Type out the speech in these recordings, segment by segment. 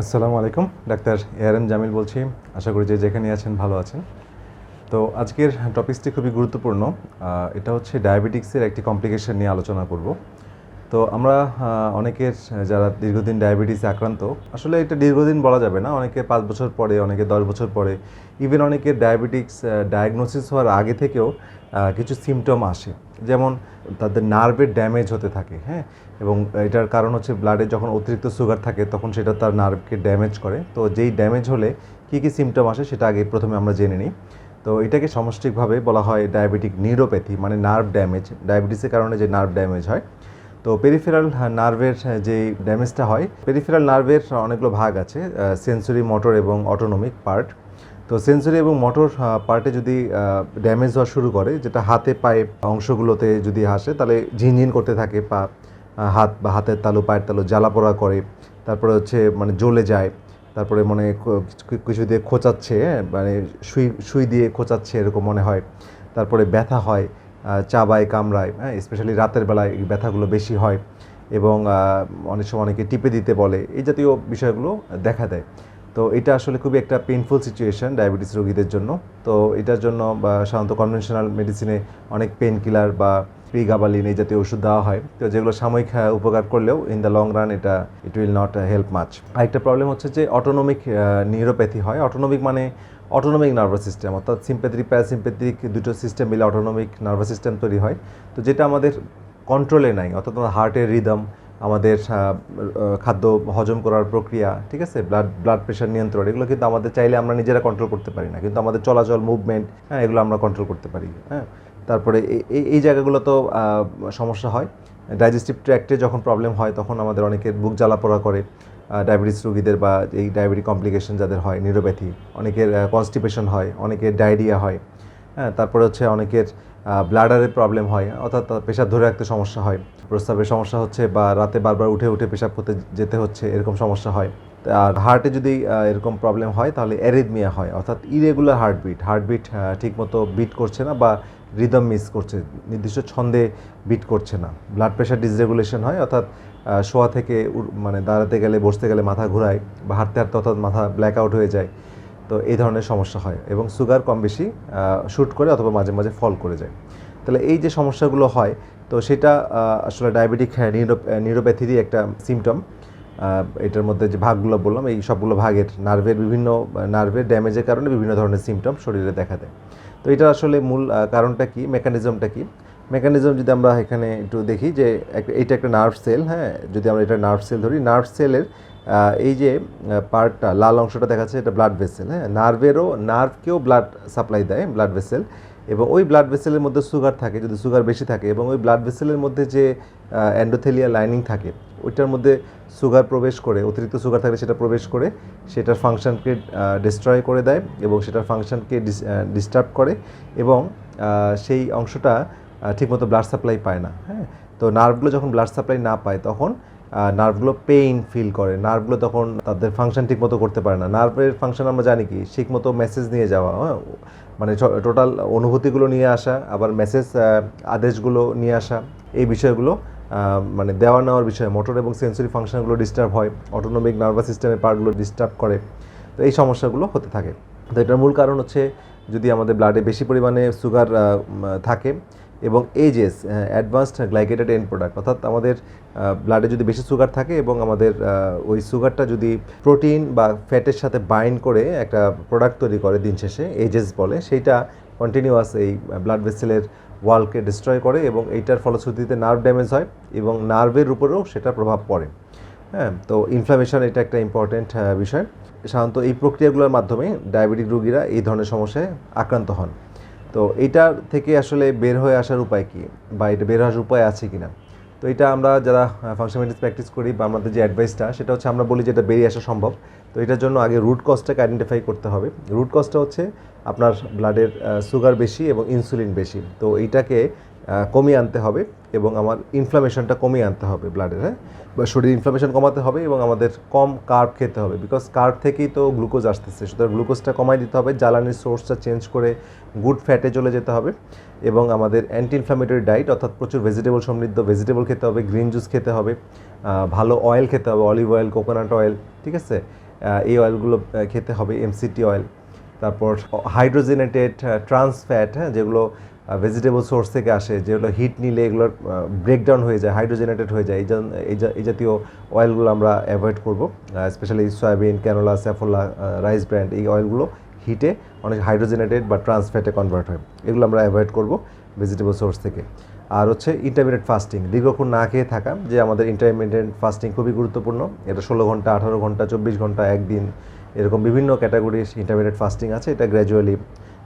আসসালামু আলাইকুম, doctor AR M Jamil বলছি। আশা করি যে যেখানে আছেন ভালো আছেন। তো আজকের টপিকসটি খুবই গুরুত্বপূর্ণ। এটা হচ্ছে ডায়াবেটিক্সের একটি কমপ্লিকেশন নিয়ে আলোচনা করব। তো আমরা অনেকের যারা দীর্ঘদিন ডায়াবেটিসে আক্রান্ত, আসলে এটা দীর্ঘদিন বলা যাবে না, অনেকে পাঁচ বছর পরে, অনেকে দশ বছর পরে ইভেন অনেকের ডায়াবেটিক্স ডায়াগনোসিস হওয়ার আগে থেকেও কিছু সিমটম আসে। যেমন তাদের নার্ভের ড্যামেজ হতে থাকে হ্যাঁ? এবং এটার কারণ হচ্ছে ব্লাডে যখন অতিরিক্ত সুগার থাকে, তখন সেটা তার নার্ভকে ড্যামেজ করে। তো যেই ড্যামেজ হলে কী কী সিমটম আসে, সেটা আগে প্রথমে আমরা জেনে নিই। তো এটাকে সমষ্টিকভাবে বলা হয় ডায়াবেটিক নিউরোপ্যাথি মানে নার্ভ ড্যামেজ ডায়াবেটিসের কারণে যে নার্ভ ড্যামেজ হয় তো পেরিফেরাল নার্ভের যে ড্যামেজটা হয় পেরিফেরাল নার্ভের অনেকগুলো ভাগ আছে সেন্সরি মোটর এবং অটোনমিক পার্ট তো সেন্সরি এবং মোটর পার্টে যদি ড্যামেজ হওয়া শুরু করে যেটা হাতে পায়ে অংশগুলোতে যদি আসে তাহলে ঝিনঝিন করতে থাকে পা হাত বা হাতের তালু পায়ের তালু জ্বালা পোড়া করে তারপরে হচ্ছে মানে জ্বলে যায় তারপরে মনে কিছু- দিয়ে খোঁচাচ্ছে হ্যাঁ, মানে সুই সুই দিয়ে খোঁচাচ্ছে এরকম মনে হয়। তারপরে ব্যথা হয় চাবায় কামড়ায় হ্যাঁ স্পেশালি রাতের বেলায় এই ব্যথাগুলো বেশি হয় এবং অনেক সময় অনেকে টিপে দিতে বলে, এই জাতীয় বিষয়গুলো দেখা দেয়। তো এটা আসলে খুবই একটা পেইনফুল সিচুয়েশন ডায়াবেটিস রোগীদের জন্য। তো এটার জন্য সাধারণত কনভেনশনাল মেডিসিনে অনেক পেন কিলার বা প্রিগাবালিন এই জাতীয় ওষুধ দেওয়া হয়। তো যেগুলো সাময়িক উপকার করলেও ইন দ্য লং রান এটা it will not help much আরেকটা প্রবলেম হচ্ছে যে অটোনমিক নিউরোপ্যাথি হয়। অটোনমিক মানে অটোনমিক নার্ভাস সিস্টেম অর্থাৎ সিম্প্যাথিক প্যারাসিম্প্যাথিক দুটো সিস্টেম মিলে অটোনমিক নার্ভাস সিস্টেম তৈরি হয়। তো যেটা আমাদের কন্ট্রোলে নাই, অর্থাৎ আমাদের হার্টের রিদম আমাদের খাদ্য হজম করার প্রক্রিয়া, ঠিক আছে? ব্লাড ব্লাড প্রেশার নিয়ন্ত্রণ, এগুলো কিন্তু আমাদের চাইলে আমরা নিজেরা কন্ট্রোল করতে পারি না। কিন্তু আমাদের চলাচল মুভমেন্ট হ্যাঁ এগুলো আমরা কন্ট্রোল করতে পারি হ্যাঁ? তারপরে এই এই জায়গাগুলো তো সমস্যা হয়। ডাইজেস্টিভ ট্র্যাক্টে যখন প্রবলেম হয়, তখন আমাদের অনেকের বুক জ্বালা পোড়া করে। ডায়াবেটিস রোগীদের বা এই ডায়াবেটিক কমপ্লিকেশন যাদের হয় নিউরোপ্যাথি অনেকের কনস্টিপেশন হয়, অনেকের ডায়রিয়া হয় হ্যাঁ তারপরে হচ্ছে অনেকের ব্লাডারের প্রবলেম হয়, অর্থাৎ পেশাব ধরে রাখতে সমস্যা হয়। প্রস্রাবের সমস্যা হচ্ছে বা রাতে বারবার উঠে উঠে পেশাব করতে যেতে হচ্ছে, এরকম সমস্যা হয়। আর হার্টে যদি এরকম প্রবলেম হয়, তাহলে অ্যারিদমিয়া হয়, অর্থাৎ ইরেগুলার হার্টবিট হার্টবিট ঠিকমতো বিট করছে না বা রিদম মিস করছে, নির্দিষ্ট ছন্দে বিট করছে না। ব্লাড প্রেশার ডিসরেগুলেশন হয়, অর্থাৎ শোয়া থেকে মানে দাঁড়াতে গেলে, বসতে গেলে মাথা ঘোরায় বা হাঁটতে হাঁটতে অর্থাৎ মাথা ব্ল্যাক আউট হয়ে যায়, তো এই ধরনের সমস্যা হয় এবং সুগার কম বেশি শ্যুট করে অথবা মাঝে মাঝে ফল করে যায়। তাহলে এই যে সমস্যাগুলো হয়, তো সেটা আসলে ডায়াবেটিক নিউরো নিউরোপ্যাথিরই একটা সিমটম এটার মধ্যে যে ভাগগুলো বললাম, এই সবগুলো ভাগের নার্ভের বিভিন্ন নার্ভের ড্যামেজের কারণে বিভিন্ন ধরনের সিমটম শরীরে দেখা দেয়। তো এটা আসলে মূল কারণটা কি মেকানিজমটা কি? মেকানিজম যদি আমরা এখানে একটু দেখি যে এইটা একটা নার্ভ সেল হ্যাঁ? যদি আমরা এটা নার্ভ সেল ধরি নার্ভ সেলের এই যে পার্টটা লাল অংশটা দেখাচ্ছে, এটা ব্লাড ভেসেল হ্যাঁ? নার্ভেরও নার্ভকেও ব্লাড সাপ্লাই দেয় ব্লাড ভেসেল এবং ওই ব্লাড ভেসেলের মধ্যে সুগার থাকে, যদি সুগার বেশি থাকে, এবং ওই ব্লাড ভেসেলের মধ্যে যে অ্যান্ডোথেলিয়া লাইনিং থাকে, ওইটার মধ্যে সুগার প্রবেশ করে, অতিরিক্ত সুগার থাকলে সেটা প্রবেশ করে, সেটার ফাংশনকে ডিস্ট্রয় করে দেয়, এবং সেটার ফাংশনকে ডিস্টার্ব করে, এবং সেই অংশটা ঠিকমতো ব্লাড সাপ্লাই পায় না হ্যাঁ? তো নার্ভগুলো যখন ব্লাড সাপ্লাই না পায়, তখন নার্ভগুলো পেইন ফিল করে। নার্ভগুলো তখন তাদের ফাংশন ঠিকমতো করতে পারে না। নার্ভের ফাংশন আমরা জানি কি? ঠিকমতো মেসেজ নিয়ে যাওয়া হ্যাঁ? মানে টোটাল অনুভূতিগুলো নিয়ে আসা, আবার মেসেজ আদেশগুলো নিয়ে আসা, এই বিষয়গুলো মানে দেওয়া নেওয়ার বিষয়ে মোটর এবং সেন্সরি ফাংশনগুলো ডিস্টার্ব হয় অটোনমিক নার্ভাস সিস্টেমের পার্টগুলো ডিস্টার্ব করে। তো এই সমস্যাগুলো হতে থাকে। তো এটার মূল কারণ হচ্ছে যদি আমাদের ব্লাডে বেশি পরিমাণে সুগার থাকে এবং AGEs advanced glycated end product অর্থাৎ আমাদের ব্লাডে যদি বেশি সুগার থাকে এবং আমাদের ওই সুগারটা যদি প্রোটিন বা ফ্যাটের সাথে বাইন্ড করে একটা প্রোডাক্ট তৈরি করে দিন শেষে এজেস বলে, সেইটা কন্টিনিউয়াস এই ব্লাড ভেসেলের ওয়ালকে ডিস্ট্রয় করে এবং এইটার ফলশ্রুতিতে নার্ভ ড্যামেজ হয় এবং নার্ভের উপরেও সেটা প্রভাব পড়ে। হ্যাঁ তো ইনফ্লামেশন এটা একটা ইম্পর্ট্যান্ট বিষয়। সাধারণত এই প্রক্রিয়াগুলোর মাধ্যমে ডায়াবেটিক রোগীরা এই ধরনের সমস্যায় আক্রান্ত হন। তো এইটার থেকে আসলে বের হয়ে আসার উপায় কি? বা এটা বের হওয়ার উপায় আছে কি না তো এটা আমরা যারা ফাংশন মেডিস প্র্যাকটিস করি বা আমাদের যে অ্যাডভাইসটা সেটা হচ্ছে আমরা বলি যে এটা বেরিয়ে আসা সম্ভব। তো এটার জন্য আগে রুট কজটাকে আইডেন্টিফাই করতে হবে। রুট কজটা হচ্ছে আপনার ব্লাডের সুগার বেশি এবং ইনসুলিন বেশি। তো এইটাকে কমিয়ে আনতে হবে এবং আমার ইনফ্লামেশনটা কমিয়ে আনতে হবে ব্লাডের হ্যাঁ? বা শরীর ইনফ্লামেশন কমাতে হবে এবং আমাদের কম কার্ব খেতে হবে বিকজ কার্ব থেকেই তো গ্লুকোজ আসতেছে। সুতরাং গ্লুকোজটা কমাই দিতে হবে জ্বালানির সোর্সটা চেঞ্জ করে গুড ফ্যাটে চলে যেতে হবে এবং আমাদের অ্যান্টি ইনফ্লামেটরি ডায়েট অর্থাৎ প্রচুর ভেজিটেবল সমৃদ্ধ ভেজিটেবল খেতে হবে গ্রিন জুস খেতে হবে ভালো অয়েল খেতে হবে অলিভ অয়েল কোকোনাট অয়েল ঠিক আছে? এই অয়েলগুলো খেতে হবে এমসিটি অয়েল তারপর হাইড্রোজেনেটেড ট্রান্স ফ্যাট হ্যাঁ? যেগুলো ভেজিটেবল সোর্স থেকে আসে যেগুলো হিট নিলে এগুলোর ব্রেকডাউন হয়ে যায় হাইড্রোজেনেটেড হয়ে যায়, এই জাতীয় অয়েলগুলো আমরা অ্যাভয়েড করব specially soybean canola Saffola rice bran এই অয়েলগুলো হিটে অনেক হাইড্রোজেনেটেড বা ট্রান্সফ্যাটে কনভার্ট হয়। এগুলো আমরা অ্যাভয়েড করব ভেজিটেবল সোর্স থেকে। আর হচ্ছে ইন্টারমিডিয়েট ফাস্টিং দীর্ঘক্ষণ না খেয়ে থাকা, যে আমাদের ইন্টারমিডিয়েট ফাস্টিং খুবই গুরুত্বপূর্ণ। এটা ষোলো ঘণ্টা, আঠারো ঘণ্টা, চব্বিশ ঘণ্টা, একদিন, এরকম বিভিন্ন ক্যাটাগরির ইন্টারমিডিয়েট ফাস্টিং আছে, এটা গ্র্যাজুয়ালি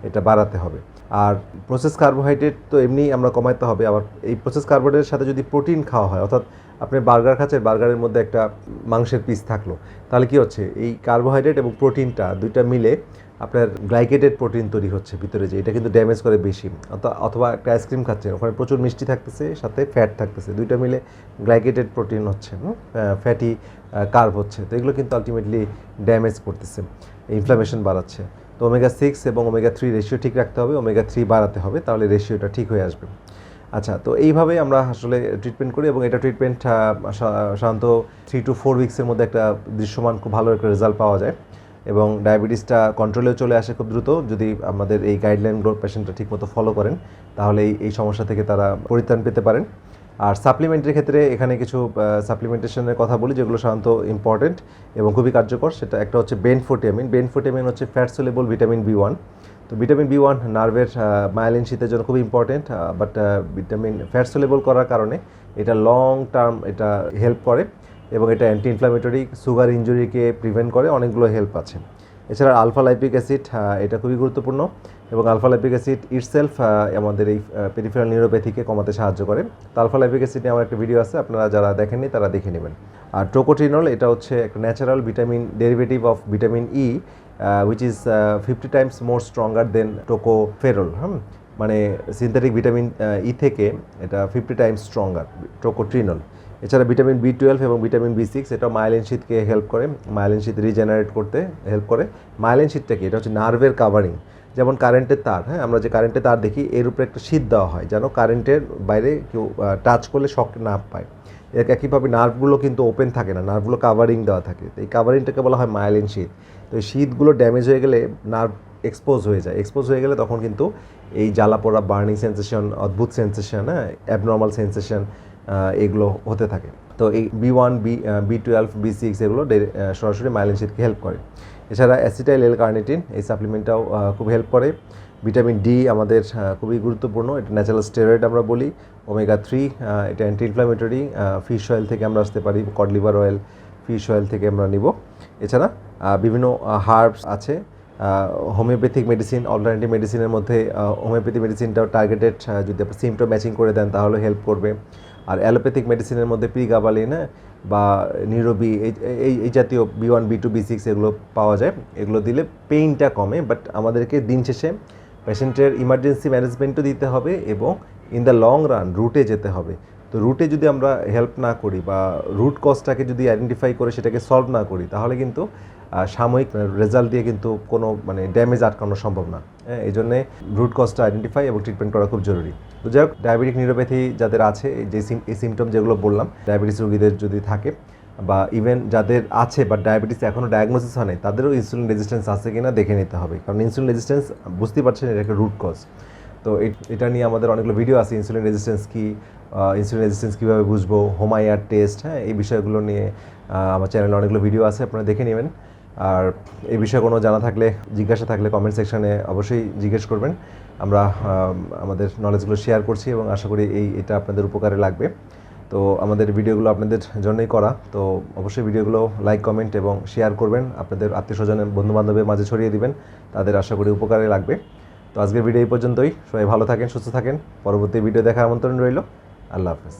এটা বাড়াতে হবে। আর প্রসেস কার্বোহাইড্রেট তো এমনি আমরা কমাতে হবে, আবার এই প্রসেস কার্বোহাইড্রেটের সাথে যদি প্রোটিন খাওয়া হয়, অর্থাৎ আপনি বার্গার খাচ্ছেন বার্গারের মধ্যে একটা মাংসের পিস থাকল, তাহলে কি হচ্ছে? এই কার্বোহাইড্রেট এবং প্রোটিনটা দুইটা মিলে আপনার গ্লাইকেটেড প্রোটিন তৈরি হচ্ছে ভিতরে যে, এটা কিন্তু ড্যামেজ করে বেশি। অথ- অথবা একটা আইসক্রিম খাচ্ছেন, ওখানে প্রচুর মিষ্টি থাকতেছে, সাথে ফ্যাট থাকতেছে, দুইটা মিলে গ্লাইকেটেড প্রোটিন হচ্ছে ফ্যাটি কার্ভ হচ্ছে। তো এগুলো কিন্তু আলটিমেটলি ড্যামেজ করতেছে ইনফ্লামেশন বাড়াচ্ছে। তো ওমেগা সিক্স এবং ওমেগা থ্রি রেশিও ঠিক রাখতে হবে ওমেগা থ্রি বাড়াতে হবে, তাহলে রেশিওটা ঠিক হয়ে আসবে। আচ্ছা তো এইভাবে আমরা আসলে ট্রিটমেন্ট করি এবং এটা ট্রিটমেন্ট সাধারণত থ্রি টু ফোর উইক্সের মধ্যে একটা দৃশ্যমান খুব ভালো একটা রেজাল্ট পাওয়া যায় এবং ডায়াবেটিসটা কন্ট্রোলেও চলে আসে খুব দ্রুত। যদি আমাদের এই গাইডলাইনগুলো পেশেন্টরা ঠিকমতো ফলো করেন, তাহলে এই সমস্যা থেকে তারা পরিত্রাণ পেতে পারেন। আর সাপ্লিমেন্টের ক্ষেত্রে এখানে কিছু সাপ্লিমেন্টেশনের কথা বলি, যেগুলো সাধারণত ইম্পর্টেন্ট এবং খুবই কার্যকর। সেটা একটা হচ্ছে বেনফোটিয়ামিন বেনফোটিয়ামিন হচ্ছে fat soluble vitamin B one তো ভিটামিন বি ওয়ান নার্ভের মায়ালিন শীতের জন্য খুব important but vitamin fat soluble করার কারণে এটা লং টার্ম এটা হেল্প করে এবং এটা অ্যান্টি ইনফ্লামেটরি সুগার ইঞ্জুরিকে প্রিভেন্ট করে, অনেকগুলো হেল্প আছে। এছাড়া আলফা লাইপিক অ্যাসিড এটা খুবই গুরুত্বপূর্ণ। এবং আলফা লাইপিক অ্যাসিড ইটসেলফ আমাদের এই পেরিফেরাল নিউরোপ্যাথিকে কমাতে সাহায্য করে। তো আলফা লাইপিক অ্যাসিড নিয়ে আমার একটা ভিডিও আছে, আপনারা যারা দেখেননি তারা দেখে নেবেন। আর টোকোট্রিনল এটা হচ্ছে একটা natural vitamin derivative of vitamin E which is fifty times more stronger than tocopherol hmm? মানে সিনথেটিক ভিটামিন ই থেকে এটা ফিফটি টাইমস স্ট্রঙ্গার টোকোট্রিনল এছাড়া ভিটামিন বি টুয়েলভ এবং ভিটামিন বি সিক্স এটা মাইলেন শীতকে হেল্প করে মাইলেন শীত রিজেনারেট করতে help করে। মাইলেন শীতটা কি? এটা হচ্ছে নার্ভের কাভারিং যেমন কারেন্টের তার হ্যাঁ? আমরা যে কারেন্টের তার দেখি, এর উপরে একটা শীত দেওয়া হয় যেন কারেন্টের বাইরে কেউ টাচ করলে শক না পায়। এর একইভাবে নার্ভগুলো কিন্তু ওপেন থাকে না নার্ভগুলো কাভারিং দেওয়া থাকে। তো এই কাভারিংটাকে বলা হয় মাইলিন শীত। তো এই শীতগুলো ড্যামেজ হয়ে গেলে নার্ভ এক্সপোজ হয়ে যায়। এক্সপোজ হয়ে গেলে তখন কিন্তু এই জ্বালা পোড়া বার্নিং সেন্সেশন অদ্ভুত সেন্সেশন হ্যাঁ? অ্যাবনর্মাল সেন্সেশন এগুলো হতে থাকে। তো এই B one B B twelve B six এগুলো সরাসরি মাইলিন শীতকে হেল্প করে। এছাড়া অ্যাসিটাইল এল কার্নিটিন এই সাপ্লিমেন্টটাও খুব হেল্প করে। ভিটামিন ডি আমাদের খুবই গুরুত্বপূর্ণ। এটা ন্যাচারাল স্টেরয়েড আমরা বলি। ওমেগা থ্রি এটা অ্যান্টি ইনফ্লামেটরি ফিশ অয়েল থেকে আমরা আসতে পারি। Cod liver oil fish oil থেকে আমরা নিব। এছাড়া বিভিন্ন হার্বস আছে। হোমিওপ্যাথিক মেডিসিন অল্টারনেটিভ মেডিসিনের মধ্যে হোমিওপ্যাথি মেডিসিনটাও টার্গেটেড যদি আপনি সিমটম ম্যাচিং করে দেন, তাহলে হেল্প করবে। আর অ্যালোপ্যাথিক মেডিসিনের মধ্যে প্রিগাবালিন হ্যাঁ বা নিউরোবি এই, এই- জাতীয় B one B two B six এগুলো পাওয়া যায়। এগুলো দিলে পেইনটা কমে বাট আমাদেরকে দিন শেষে পেশেন্টের ইমার্জেন্সি ম্যানেজমেন্টও দিতে হবে এবং ইন দ্য লং রান রুটে যেতে হবে। তো রুটে যদি আমরা হেল্প না করি বা রুট কজটাকে যদি আইডেন্টিফাই করে সেটাকে সলভ না করি, তাহলে কিন্তু সাময়িক রেজাল্ট দিয়ে কিন্তু কোনো মানে ড্যামেজ আটকানো সম্ভব না। এই জন্যে রুট কজটা আইডেন্টিফাই এবং ট্রিটমেন্ট করা খুব জরুরি। তো যাই হোক ডায়াবেটিক নিউরোপ্যাথি যাদের আছে যে এই সিমটম যেগুলো বললাম ডায়াবেটিস রোগীদের যদি থাকে বা ইভেন যাদের আছে বা ডায়াবেটিস এখনও ডায়াগনোসিস হয় নাই, তাদেরও ইনসুলিন রেজিস্ট্যান্স আছে কিনা দেখে নিতে হবে। কারণ ইনসুলিন রেজিস্ট্যান্স বুঝতেই পারছেন, এটা একটা রুট কজ তো এটা নিয়ে আমাদের অনেকগুলো ভিডিও আছে ইনসুলিন রেজিস্ট্যান্স কি ইনসুলিন রেজিস্ট্যান্স কীভাবে বুঝব হোমায়ার টেস্ট হ্যাঁ এই বিষয়গুলো নিয়ে আমার চ্যানেলে অনেকগুলো ভিডিও আছে, আপনারা দেখে নেবেন। আর এই বিষয়ে কোনো জানা থাকলে, জিজ্ঞাসা থাকলে কমেন্ট সেকশনে অবশ্যই জিজ্ঞেস করবেন। আমরা আমাদের নলেজগুলো শেয়ার করছি এবং আশা করি এই, এটা আপনাদের উপকারে লাগবে। তো আমাদের ভিডিওগুলো আপনাদের জন্যই করা। তো অবশ্যই ভিডিওগুলো লাইক কমেন্ট এবং শেয়ার করবেন। আপনাদের আত্মীয় স্বজনের বন্ধু বান্ধবের মাঝে ছড়িয়ে দিবেন। তাদের আশা করি উপকারে লাগবে। তো আজকের ভিডিও এই পর্যন্তই। সবাই ভালো থাকেন, সুস্থ থাকেন। পরবর্তী ভিডিও দেখার আমন্ত্রণ রইল। আল্লাহ হাফেজ।